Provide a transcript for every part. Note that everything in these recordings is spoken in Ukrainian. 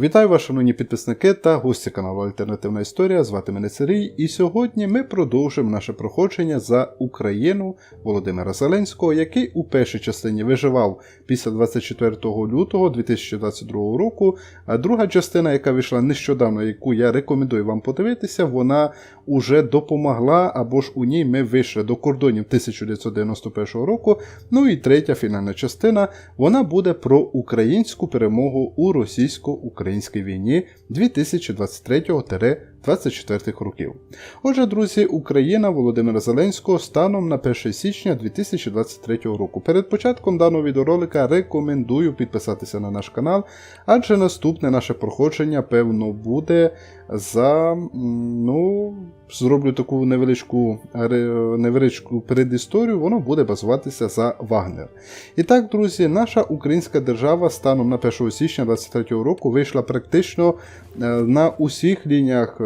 Вітаю вас, шановні підписники та гості каналу Альтернативна Історія. Звати мене Сергій, і сьогодні ми продовжимо наше проходження за Україну Володимира Зеленського, який у першій частині виживав після 24 лютого 2022 року. А друга частина, яка вийшла нещодавно, яку я рекомендую вам подивитися, вона уже допомогла, або ж у ній ми вийшли до кордонів 1991 року. Ну і третя фінальна частина вона буде про українську перемогу у російсько-українській війні 2023-24 років. Отже, друзі, Україна Володимира Зеленського станом на 1 січня 2023 року. Перед початком даного відеоролика рекомендую підписатися на наш канал, адже наступне наше проходження, певно, буде за. ну, зроблю таку невеличку, невеличку передісторію, воно буде базуватися за Вагнер. І так, друзі, наша українська держава станом на 1 січня 2023 року вийшла практично е, на усіх лініях.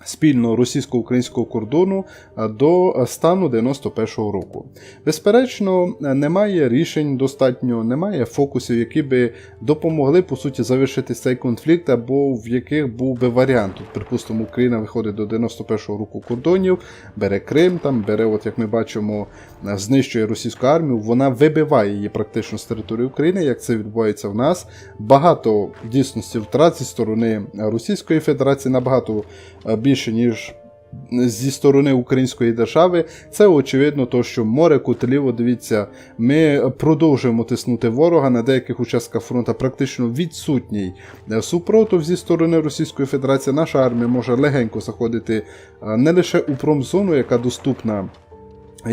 Е, Спільно російсько-українського кордону е, до стану 91-го року. Безперечно, е, немає рішень достатньо, немає фокусів, які би допомогли по суті завершити цей конфлікт, або в яких був би варіант. Тут, припустимо, Україна виходить до 91-го року кордонів, бере Крим, там бере, от як ми бачимо, е, знищує російську армію. Вона вибиває її практично з території України, як це відбувається в нас. Багато в дійсності втрат зі сторони Російської Федерації набагато е, більше ніж. Зі сторони української держави, це очевидно, то що море котлів, дивіться, ми продовжуємо тиснути ворога на деяких участках фронту практично відсутній е, супротив зі сторони Російської Федерації. Наша армія може легенько заходити е, не лише у промзону, яка доступна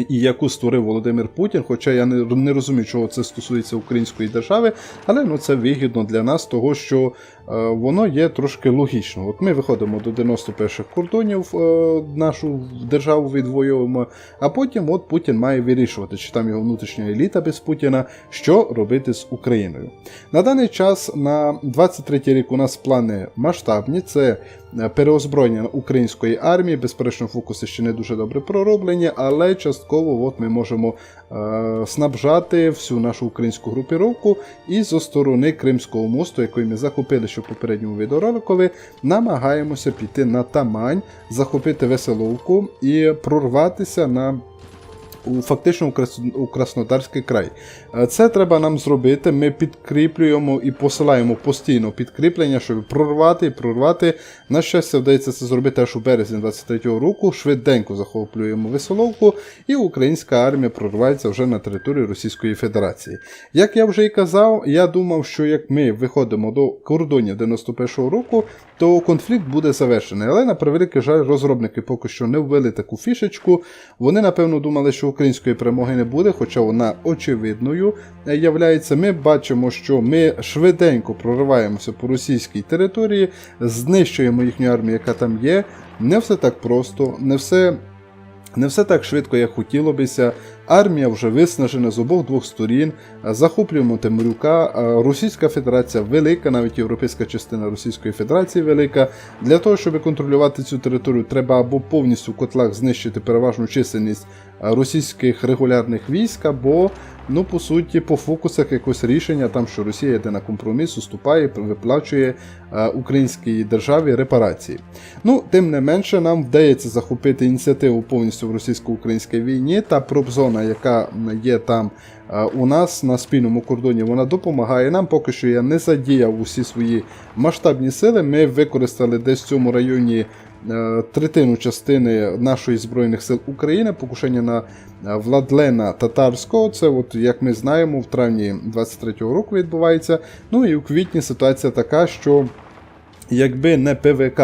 і яку створив Володимир Путін, хоча я не, розумію, чого це стосується української держави, але ну, це вигідно для нас, того що е, воно є трошки логічно. От ми виходимо до 91-х кордонів, е, нашу державу відвоюємо, а потім от Путін має вирішувати, чи там його внутрішня еліта без Путіна, що робити з Україною. На даний час на 23 рік у нас плани масштабні. Це е, переозброєння української армії, безперечно, фокуси ще не дуже добре пророблені, але частково от ми можемо е, снабжати всю нашу українську групіровку і зі сторони Кримського мосту, який ми захопили ще в попередньому відеороликові, намагаємося піти на Тамань, захопити Веселовку і прорватися на фактично у, Крас... у Краснодарський край. Е, Це треба нам зробити. Ми підкріплюємо і посилаємо постійно підкріплення, щоб прорвати і прорвати. На щастя, вдається це зробити аж у березні 23-го року. Швиденько захоплюємо веселовку, і українська армія прорвається вже на територію Російської Федерації. Як я вже і казав, я думав, що як ми виходимо до кордонів 91-го року, то конфлікт буде завершений. Але на превеликий жаль, розробники поки що не ввели таку фішечку. Вони, напевно, думали, що української перемоги не буде, хоча вона очевидною е, являється. Ми бачимо, що ми швиденько прориваємося по російській території, знищуємо їхню армію, яка там є. Не все так просто, не все. Не все так швидко, як хотіло бися. Армія вже виснажена з обох двох сторін. Захоплюємо Темрюка. Російська Федерація велика, навіть європейська частина Російської Федерації велика. Для того, щоб контролювати цю територію, треба або повністю в котлах знищити переважну чисельність російських регулярних військ, або, ну, по суті, по фокусах якось рішення, там, що Росія йде на компроміс, уступає, виплачує е, українській державі репарації. Ну, тим не менше, нам вдається захопити ініціативу повністю в російсько-українській війні. Та пробзона, яка є там е, у нас на спільному кордоні, вона допомагає нам. Поки що я не задіяв усі свої масштабні сили. Ми використали десь в цьому районі. Е, Третину частини нашої збройних сил України, покушення на е, Владлена Татарського. Це, от як ми знаємо, в травні 23-го року відбувається. Ну і у квітні ситуація така, що Якби не ПВК,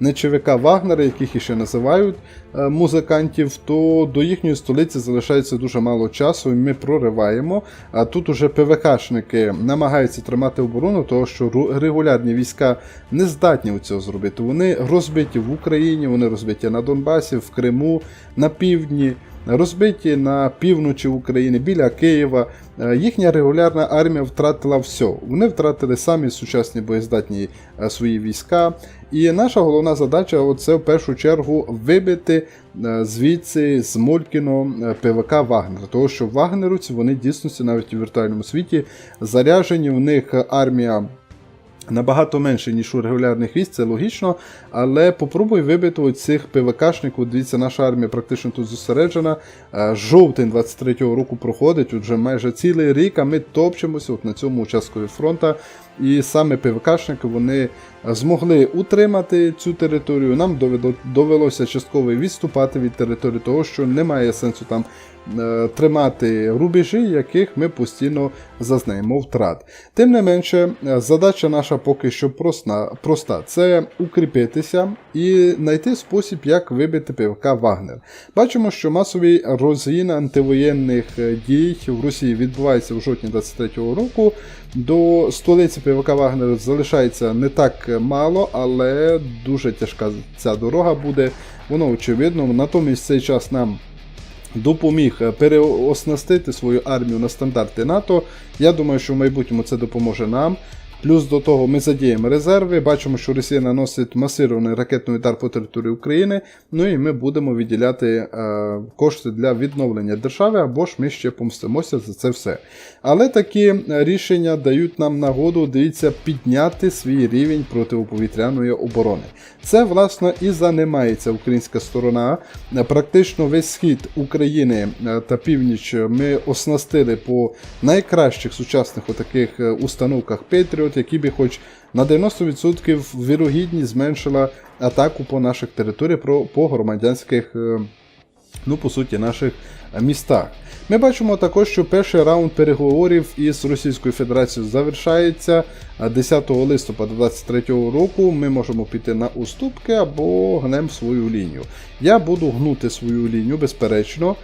не ЧВК Вагнера, яких іще називають музикантів, то до їхньої столиці залишається дуже мало часу, і ми прориваємо. А тут уже ПВКшники намагаються тримати оборону, тому що регулярні війська не здатні у цього зробити. Вони розбиті в Україні, вони розбиті на Донбасі, в Криму, на півдні. Розбиті на півночі України біля Києва. Е, Їхня регулярна армія втратила все. Вони втратили самі сучасні боєздатні е, свої війська. І наша головна задача це в першу чергу вибити е, звідси з Молькіно е, ПВК Вагнер. Тому що вагнерівці вони дійсно навіть у віртуальному світі заряжені, в них армія Набагато менше, ніж у регулярних військ, це логічно. Але попробуй вибити от цих ПВКшників. Дивіться, наша армія практично тут зосереджена. Е, Жовтень 23-го року проходить, вже майже цілий рік, а ми топчемося от на цьому участку фронту. І саме ПВКшники вони змогли утримати цю територію. Нам довелося частково відступати від території, того що немає сенсу там е, тримати рубежі, яких ми постійно зазнаємо втрат. Тим не менше, е, задача наша поки що проста, проста. це укріпитися і знайти спосіб, як вибити ПВК Вагнер. Бачимо, що масовий розгін антивоєнних е, дій в Росії відбувається в жовтні 23-го року. До столиці ПВК Вагнер залишається не так мало, але дуже тяжка ця дорога буде. Воно очевидно. Натомість цей час нам допоміг е, переоснастити свою армію на стандарти НАТО. Я думаю, що в майбутньому це допоможе нам. Плюс до того ми задіємо резерви. Бачимо, що Росія наносить масирований ракетний удар по території України. Ну і ми будемо виділяти е, кошти для відновлення держави, або ж ми ще помстимося за це все. Але такі е, рішення дають нам нагоду, дивіться, підняти свій рівень протиповітряної оборони. Це, власне, і занимається українська сторона. Е, Практично весь схід України е, та північ ми оснастили по найкращих сучасних отаких установках Patriot, які би хоч на 90% вірогідність зменшила атаку по наших територіях по громадянських. е, ну, по суті, наших е, містах. Ми бачимо також, що перший раунд переговорів із Російською Федерацією завершається 10 листопада 2023 року. Ми можемо піти на уступки або гнемо свою лінію. Я буду гнути свою лінію, безперечно.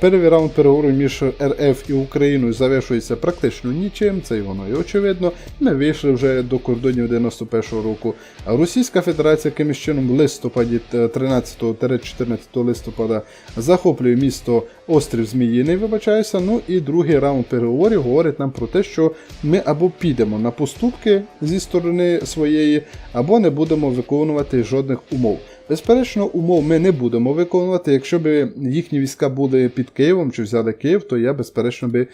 Перший раунд переговорів між РФ і Україною завершується практично нічим, це і воно і очевидно. Ми вийшли вже до кордонів 91-го року. Російська Федерація якимось чином в листопаді е, 13-14 листопада захоплює місто Острів Зміїний, вибачаюся. Ну і другий раунд переговорів говорить нам про те, що ми або підемо на поступки зі сторони своєї, або не будемо виконувати жодних умов. Безперечно, умов ми не будемо виконувати. Якщо б їхні війська були під Києвом чи взяли Київ, то я безперечно би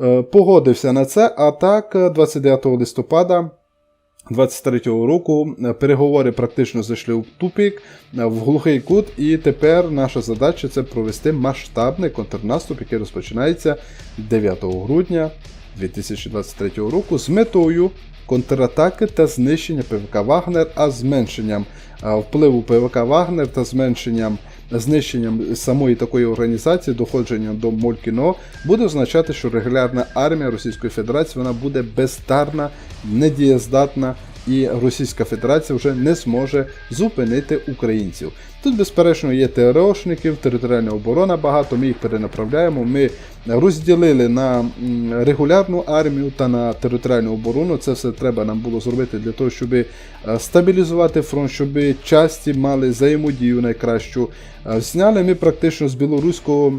е, погодився на це. А так, е, 29 листопада 23-го року е, переговори практично зайшли в тупік, е, в глухий кут, і тепер наша задача це провести масштабний контрнаступ, який розпочинається 9 грудня 2023 року з метою контратаки та знищення ПВК Вагнер, а зменшенням впливу ПВК Вагнер та зменшенням знищенням самої такої організації, доходженням до Молькіно, буде означати, що регулярна армія Російської Федерації вона буде бездарна, недієздатна, і Російська Федерація вже не зможе зупинити українців. Тут, безперечно, є ТРОшників, територіальна оборона багато, ми їх перенаправляємо. Ми розділили на регулярну армію та на територіальну оборону. Це все треба нам було зробити для того, щоб е, стабілізувати фронт, щоб часті мали взаємодію найкращу. Е, Зняли ми практично з білоруського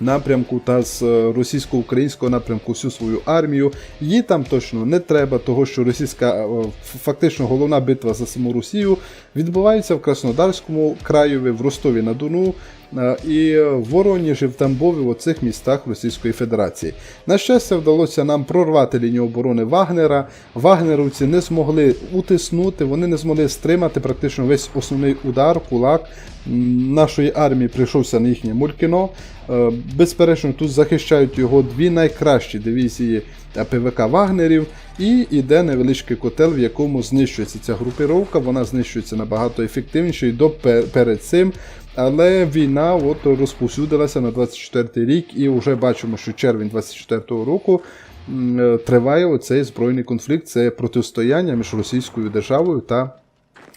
напрямку та з е, російсько-українського напрямку всю свою армію. Їй там точно не треба, того що російська е, фактично головна битва за саму Росію відбувається в Краснодарському краєві, в Ростові на Дону. Е, І в Воронежі, в Тамбові, в оцих містах Російської Федерації. На щастя, вдалося нам прорвати лінію оборони Вагнера. Вагнеровці не змогли утиснути, вони не змогли стримати практично весь основний удар, кулак нашої армії прийшовся на їхнє Мулькіно. Е, Безперечно, тут захищають його дві найкращі дивізії ПВК Вагнерів, і йде невеличкий котел, в якому знищується ця групіровка. Вона знищується набагато ефективніше і до перед цим. Але війна от розповсюдилася на 24 рік, і вже бачимо, що червень 24 року е, триває оцей збройний конфлікт. Це протистояння між Російською державою та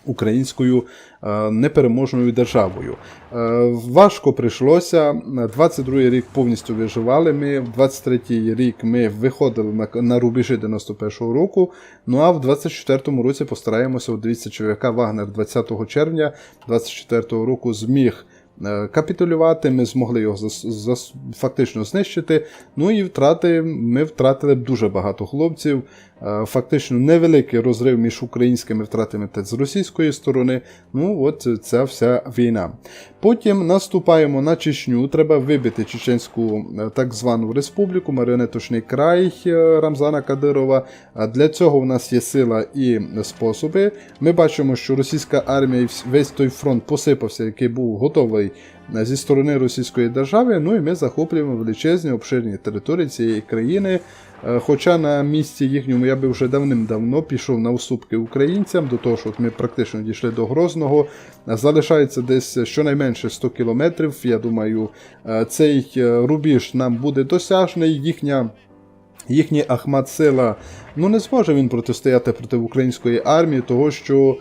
українською е, непереможною державою. Е, Важко прийшлося. 22-й рік повністю виживали. Ми в 23-й рік ми виходили на, на рубежі 91-го року. Ну а в 24-му році постараємося. Дивіться, ЧВК Вагнер 20 червня 24-го року зміг капітулювати, ми змогли його зас, зас, фактично знищити. Ну і втрати ми втратили дуже багато хлопців. Е, Фактично невеликий розрив між українськими втратами та з російської сторони. Ну, от ця вся війна. Потім наступаємо на Чечню. Треба вибити Чеченську е, так звану республіку, маріонеточний край е, Рамзана Кадирова. Для цього в нас є сила і способи. Ми бачимо, що російська армія весь той фронт посипався, який був готовий е, зі сторони Російської держави. Ну і ми захоплюємо величезні обширні території цієї країни. Е, Хоча на місці їхньому я би вже давним-давно пішов на уступки українцям, до того, що ми практично дійшли до Грозного. Е, Залишається десь щонайменше 100 кілометрів. Я думаю, е, цей рубіж нам буде досяжний. Їхня їхній Ахмат Сила ну не зможе він протистояти проти української армії, того що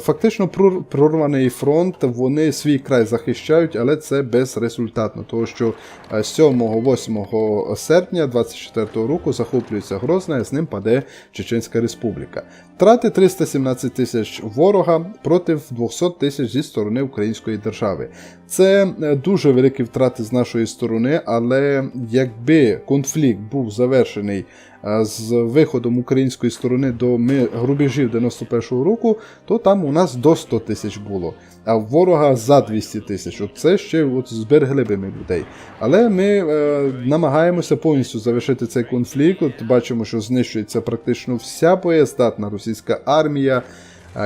фактично прор- прорваний фронт, вони свій край захищають, але це безрезультатно, того що е, 7-8 серпня 24 року захоплюється Грозна, і з ним паде Чеченська Республіка. Втрати 317 тисяч ворога проти 200 тисяч зі сторони Української держави. Це е, дуже великі втрати з нашої сторони, але якби конфлікт був завершений е, з виходом української сторони до рубежів 91-го року, то там у нас до 100 тисяч було, а ворога за 200 тисяч. От Це ще от зберегли би ми людей. Але ми е, намагаємося повністю завершити цей конфлікт. От бачимо, що знищується практично вся боєздатна російська армія.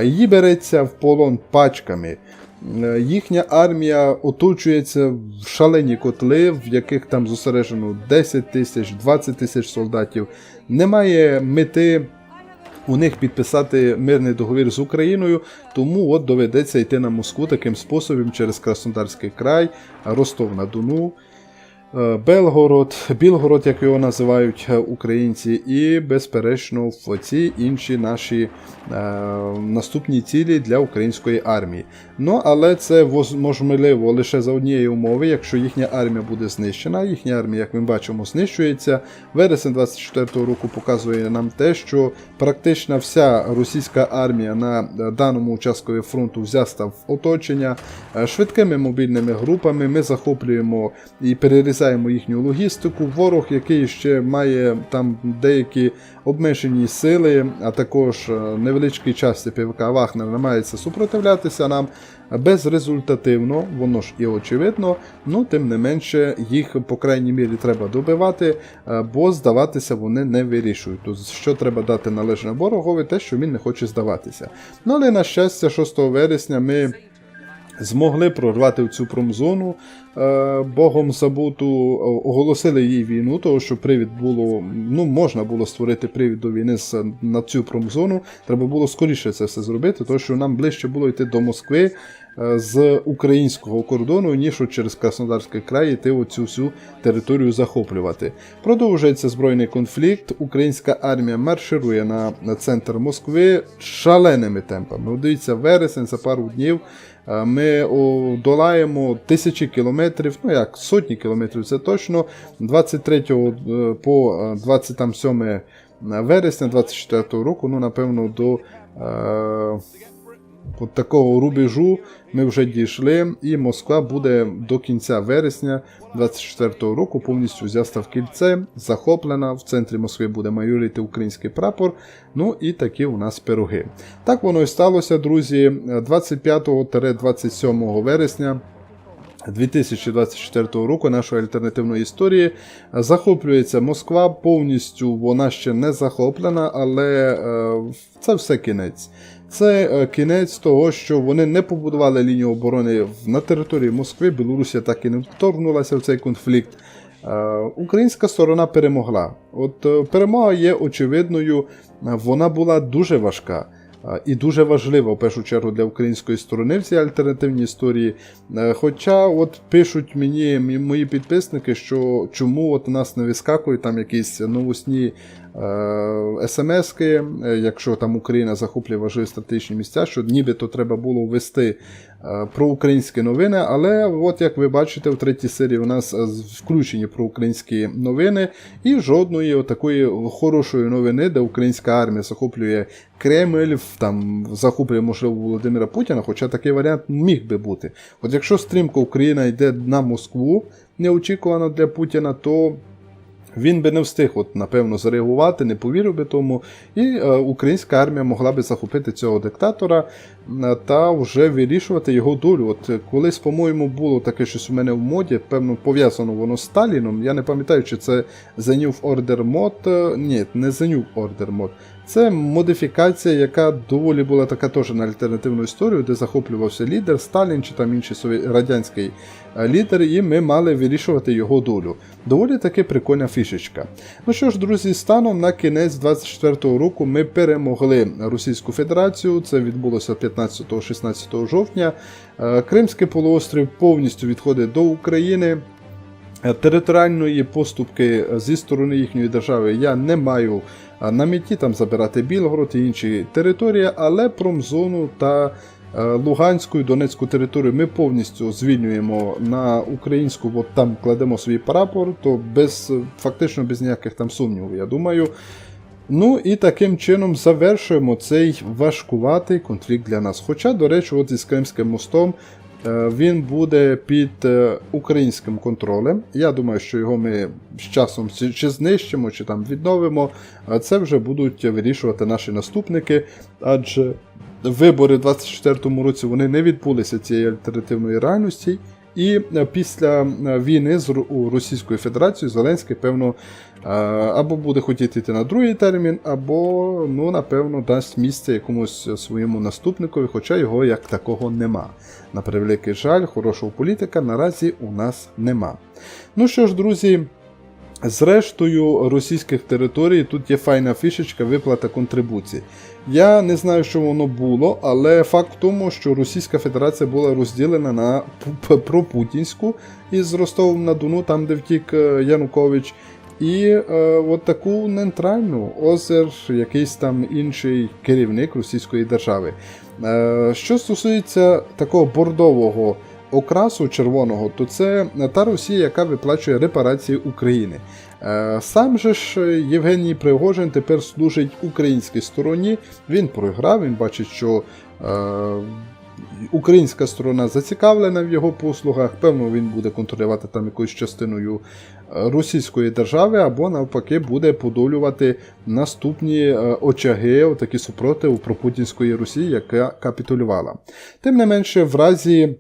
Її береться в полон пачками. Е, Їхня армія оточується в шалені котли, в яких там зосереджено 10 тисяч, 20 тисяч солдатів. Немає мети у них підписати мирний договір з Україною, тому от доведеться йти на Москву таким способом через Краснодарський край, Ростов на Дону. Е, Белгород, Білгород, як його називають е, українці, і, безперечно, ці інші наші е, наступні цілі для української армії. Ну, але це можливо лише за однієї умови, якщо їхня армія буде знищена. Їхня армія, як ми бачимо, знищується. Вересень 24-го року показує нам те, що практично вся російська армія на е, даному участкові фронту взята в оточення. Швидкими мобільними групами ми захоплюємо і перерізаємо їхню логістику. Ворог, який ще має там деякі обмежені сили, а також е, невеличкій часті ПВК Вагнер намагається супротивлятися нам безрезультативно, воно ж і очевидно, ну тим не менше їх по крайній мірі треба добивати, е, бо здаватися вони не вирішують. Тобто, що треба дати належне ворогові, те, що він не хоче здаватися. Ну але на щастя, 6 вересня ми змогли прорвати в цю промзону. Е, Богом забуту оголосили їй війну, тому що привід було, ну можна було створити привід до війни на цю промзону. Треба було скоріше це все зробити, тому що нам ближче було йти до Москви е, з українського кордону, ніж через Краснодарський край йти оцю всю територію захоплювати. Продовжується збройний конфлікт. Українська армія марширує на, центр Москви шаленими темпами. Дивіться, вересень за пару днів. Е, Ми долаємо тисячі кілометрів, ну як сотні кілометрів, це точно. 23 е, по е, 27 вересня 24 року, ну напевно, до е, от такого рубежу ми вже дійшли, і Москва буде до кінця вересня 24-го року повністю взята в кільце, захоплена. В центрі Москви буде майорити український прапор. Ну і такі у нас пироги. Так воно і сталося, друзі. 25-27 вересня. 2024 року нашої альтернативної історії захоплюється Москва повністю. Вона ще не захоплена, але е, це все кінець. Це е, кінець того, що вони не побудували лінію оборони на території Москви. Білорусія так і не вторгнулася в цей конфлікт. Е, Українська сторона перемогла. От перемога є очевидною, вона була дуже важка. І дуже важливо, в першу чергу для української сторони в цій альтернативній історії. Е, Хоча от пишуть мені мої підписники, що чому от у нас не вискакують там якісь новосні смски, е, якщо там Україна захоплює важливі стратегічні місця, що нібито треба було ввести е, проукраїнські новини. Але от як ви бачите, в третій серії у нас е, включені проукраїнські новини, і жодної такої хорошої новини, де українська армія захоплює Кремль, там захоплює, можливо, Володимира Путіна, хоча такий варіант міг би бути. От якщо стрімко Україна йде на Москву, неочікувано для Путіна, то він би не встиг, от, напевно, зреагувати, не повірив би тому, і е, українська армія могла би захопити цього диктатора е, та вже вирішувати його долю. От колись, по-моєму, було таке щось у мене в моді, певно, пов'язано воно з Сталіном. Я не пам'ятаю, чи це The New Order Mod. е, Ні, не The New Order Mod. Це модифікація, яка доволі була така теж на альтернативну історію, де захоплювався лідер Сталін чи там інший радянський е, лідер, і ми мали вирішувати його долю. Доволі таки прикольна фішечка. Ну що ж, друзі, станом на кінець 24-го року ми перемогли Російську Федерацію. Це відбулося 15-16 жовтня. Е, Кримський полуострів повністю відходить до України. Е, Територіальної поступки зі сторони їхньої держави я не маю на меті там забирати Білгород і інші території, але промзону та е, Луганську і Донецьку територію ми повністю звільнюємо на українську, бо там кладемо свій прапор, то без фактично без ніяких там сумнівів, я думаю. Ну і таким чином завершуємо цей важкуватий конфлікт для нас. Хоча, до речі, от із Кримським мостом він буде під е, українським контролем. Я думаю, що його ми з часом чи- знищимо, чи там відновимо. Це вже будуть вирішувати наші наступники, адже вибори в 24-му році вони не відбулися цієї альтернативної реальності. І е, після е, війни з Російською Федерацією Зеленський, певно, е, або буде хотіти йти на другий термін, або, ну, напевно, дасть місце якомусь своєму наступникові, хоча його як такого нема. На превеликий жаль, хорошого політика наразі у нас нема. Ну що ж, друзі. Зрештою, російських територій тут є файна фішечка виплата контрибуцій. Я не знаю, що воно було, але факт в тому, що Російська Федерація була розділена на пропутінську із Ростовом на Дону, там де втік е, Янукович, і е, от таку нейтральну озер, якийсь там інший керівник Російської держави. Е, що стосується такого бордового окрасу червоного, то це та Росія, яка виплачує репарації України. Е, Сам же ж Євгеній Пригожин тепер служить українській стороні. Він програв, він бачить, що е, українська сторона зацікавлена в його послугах. Певно, він буде контролювати там якоюсь частиною е, російської держави, або навпаки буде подолювати наступні очаги, такі супротив пропутінської Росії, яка капітулювала. Тим не менше, в разі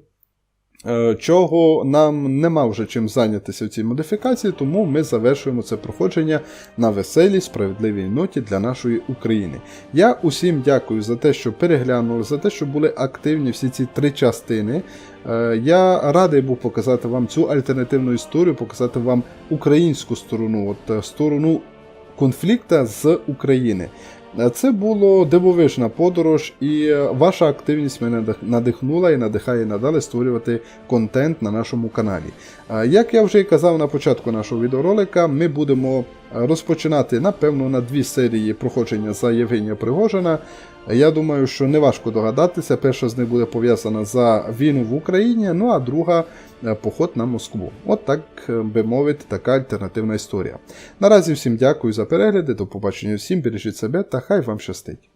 чого нам нема вже чим зайнятися в цій модифікації, тому ми завершуємо це проходження на веселій, справедливій ноті для нашої України. Я усім дякую за те, що переглянули, за те, що були активні всі ці три частини. Е, Я радий був показати вам цю альтернативну історію, показати вам українську сторону, от е, сторону конфлікта з України. Це було дивовижна подорож, і е, ваша активність мене надихнула і надихає надалі створювати контент на нашому каналі. Е, Як я вже і казав на початку нашого відеоролика, ми будемо розпочинати напевно на дві серії проходження за Євгенія Пригожина. Я думаю, що не важко догадатися. Перша з них буде пов'язана за війну в Україні, ну а друга е, поход на Москву. От так е, би мовити, така альтернативна історія. Наразі всім дякую за перегляди, до побачення всім, бережіть себе та хай вам щастить.